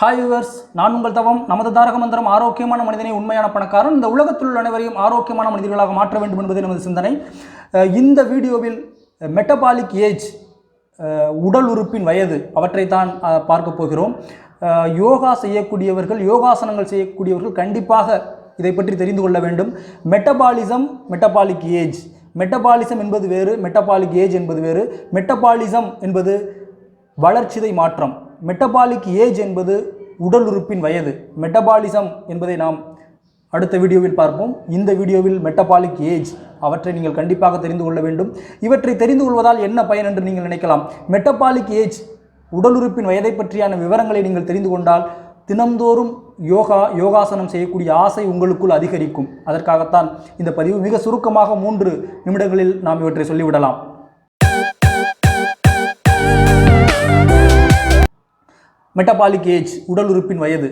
Hi viewers நான் உங்கள் தவம். நமது தாரக மந்திரம் ஆரோக்கியமான மனிதனை உண்மையான பணக்காரன். இந்த உலகத்தில் உள்ள அனைவரையும் ஆரோக்கியமான மனிதர்களாக மாற்ற வேண்டும் என்பது நமது சிந்தனை. இந்த வீடியோவில் மெட்டபாலிக் ஏஜ் உடல் உறுப்பின் வயது அவற்றை தான் பார்க்க போகிறோம். யோகா செய்யக்கூடியவர்கள் யோகாசனங்கள் செய்யக்கூடியவர்கள் கண்டிப்பாக இதை பற்றி தெரிந்து கொள்ள வேண்டும். மெட்டபாலிசம் மெட்டபாலிக் ஏஜ் மெட்டபாலிசம் என்பது வேறு மெட்டபாலிக் ஏஜ் என்பது வேறு. மெட்டபாலிசம் என்பது வளர்ச்சிதை மாற்றம். மெட்டபாலிக் ஏஜ் என்பது உடல் உறுப்பின் வயது. மெட்டபாலிசம் என்பதை நாம் அடுத்த வீடியோவில் பார்ப்போம். இந்த வீடியோவில் மெட்டபாலிக் ஏஜ் அவற்றை நீங்கள் கண்டிப்பாக தெரிந்து கொள்ள வேண்டும். இவற்றை தெரிந்து கொள்வதால் என்ன பயன் என்று நீங்கள் நினைக்கலாம். மெட்டபாலிக் ஏஜ் உடல் உறுப்பின் வயதை பற்றியான விவரங்களை நீங்கள் தெரிந்து கொண்டால் தினம்தோறும் யோகா யோகாசனம் செய்யக்கூடிய ஆசை உங்களுக்குள் அதிகரிக்கும். அதற்காகத்தான் இந்த பதிவு. மிக சுருக்கமாக மூன்று நிமிடங்களில் நாம் இவற்றை சொல்லிவிடலாம். மெட்டபாலிக் ஏஜ் உடல் உறுப்பின் வயது.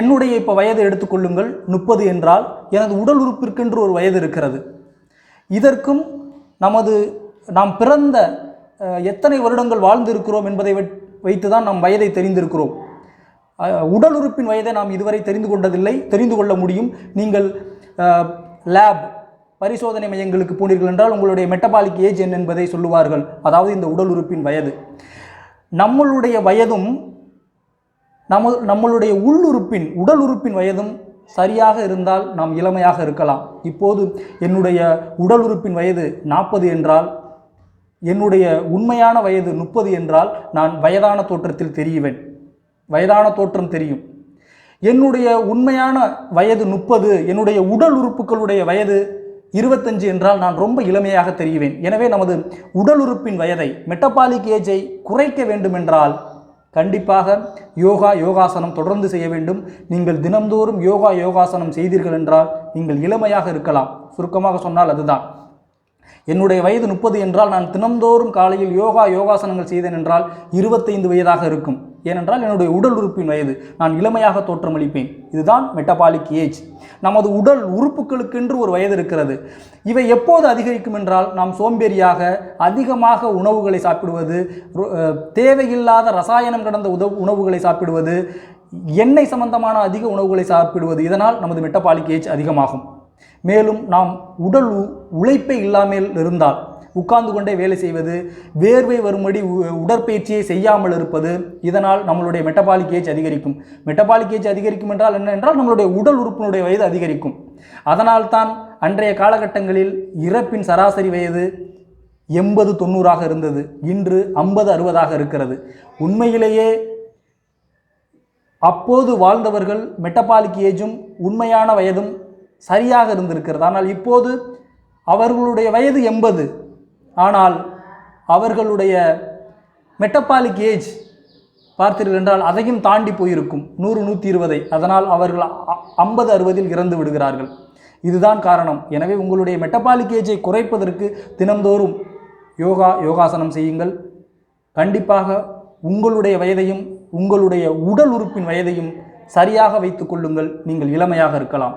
என்னுடைய இப்போ வயது எடுத்துக்கொள்ளுங்கள் முப்பது என்றால் எனது உடல் உறுப்பிற்கென்று ஒரு வயது இருக்கிறது. இதற்கும் நமது நாம் பிறந்த எத்தனை வருடங்கள் வாழ்ந்திருக்கிறோம் என்பதை வைத்து தான் நாம் வயதை தெரிந்திருக்கிறோம். உடல் உறுப்பின் வயதை நாம் இதுவரை தெரிந்து கொண்டதில்லை. தெரிந்து கொள்ள முடியும். நீங்கள் லேப் பரிசோதனை மையங்களுக்கு போனீர்கள் என்றால் உங்களுடைய மெட்டபாலிக் ஏஜ் என்ன என்பதை சொல்லுவார்கள். அதாவது இந்த உடல் உறுப்பின் வயது. நம்மளுடைய வயதும் நம்ம நம்மளுடைய உள்ளுறுப்பின் உடல் உறுப்பின் வயதும் சரியாக இருந்தால் நாம் இளமையாக இருக்கலாம். இப்போது என்னுடைய உடல் உறுப்பின் வயது நாற்பது என்றால் என்னுடைய உண்மையான வயது முப்பது என்றால் நான் வயதான தோற்றத்தில் தெரியுவேன். வயதான தோற்றம் தெரியும். என்னுடைய உண்மையான வயது முப்பது என்னுடைய உடல் உறுப்புகளுடைய வயது இருபத்தஞ்சு என்றால் நான் ரொம்ப இளமையாக தெரிவேன் எனவே நமது உடல் உறுப்பின் வயதை மெட்டபாலிக் ஏஜை குறைக்க வேண்டுமென்றால் கண்டிப்பாக யோகா யோகாசனம் தொடர்ந்து செய்ய வேண்டும். நீங்கள் தினம்தோறும் யோகா யோகாசனம் செய்தீர்கள் என்றால் நீங்கள் இளமையாக இருக்கலாம். சுருக்கமாக சொன்னால் அதுதான். என்னுடைய வயது முப்பது என்றால் நான் தினம்தோறும் காலையில் யோகா யோகாசனங்கள் செய்தேன் என்றால் இருபத்தைந்து வயதாக இருக்கும். ஏனென்றால் என்னுடைய உடல் உறுப்பின் வயது. நான் இளமையாக தோற்றமளிப்பேன். இதுதான் மெட்டபாலிக் ஏஜ் நமது உடல் உறுப்புகளுக்கென்று ஒரு வயது இருக்கிறது. இவை எப்போது அதிகரிக்கும் என்றால் நாம் சோம்பேறியாக அதிகமாக உணவுகளை சாப்பிடுவது தேவையில்லாத ரசாயனம் கடந்த உதவு உணவுகளை சாப்பிடுவது எண்ணெய் சம்பந்தமான அதிக உணவுகளை சாப்பிடுவது இதனால் நமது மெட்டபாலிக் ஏஜ் அதிகமாகும். மேலும் நாம் உடல் உ- உழைப்பே இல்லாமல் இருந்தால் உட்கார்ந்து கொண்டே வேலை செய்வது வேர்வை வரும்படி உ- உடற்பயிற்சியை செய்யாமல் இருப்பது இதனால் நம்மளுடைய மெட்டபாலிக் ஏஜ் அதிகரிக்கும். மெட்டபாலிக் ஏஜ் அதிகரிக்கும் என்றால் என்ன என்றால் நம்மளுடைய உடல் உறுப்பினுடைய வயது அதிகரிக்கும். அதனால்தான் அன்றைய காலகட்டங்களில் இறப்பின் சராசரி வயது எண்பது தொண்ணூறாக இருந்தது. இன்று ஐம்பது அறுபதாக இருக்கிறது. உண்மையிலேயே அப்போது வாழ்ந்தவர்கள் மெட்டபாலிக் ஏஜும் உண்மையான வயதும் சரியாக இருந்திருக்கிறது. ஆனால் இப்போது அவர்களுடைய வயது எண்பது. ஆனால் அவர்களுடைய மெட்டபாலிக் ஏஜ் பார்த்தீர்கள் என்றால் அதையும் தாண்டி போயிருக்கும். நூறு நூற்றி இருபதை. அதனால் அவர்கள் ஐம்பது அறுபதில் இறந்து விடுகிறார்கள். இதுதான் காரணம். எனவே உங்களுடைய மெட்டபாலிக் ஏஜை குறைப்பதற்கு தினம்தோறும் யோகா யோகாசனம் செய்யுங்கள். கண்டிப்பாக உங்களுடைய வயதையும் உங்களுடைய உடல் உறுப்பின் வயதையும் சரியாக வைத்துக் கொள்ளுங்கள். நீங்கள் இளமையாக இருக்கலாம்.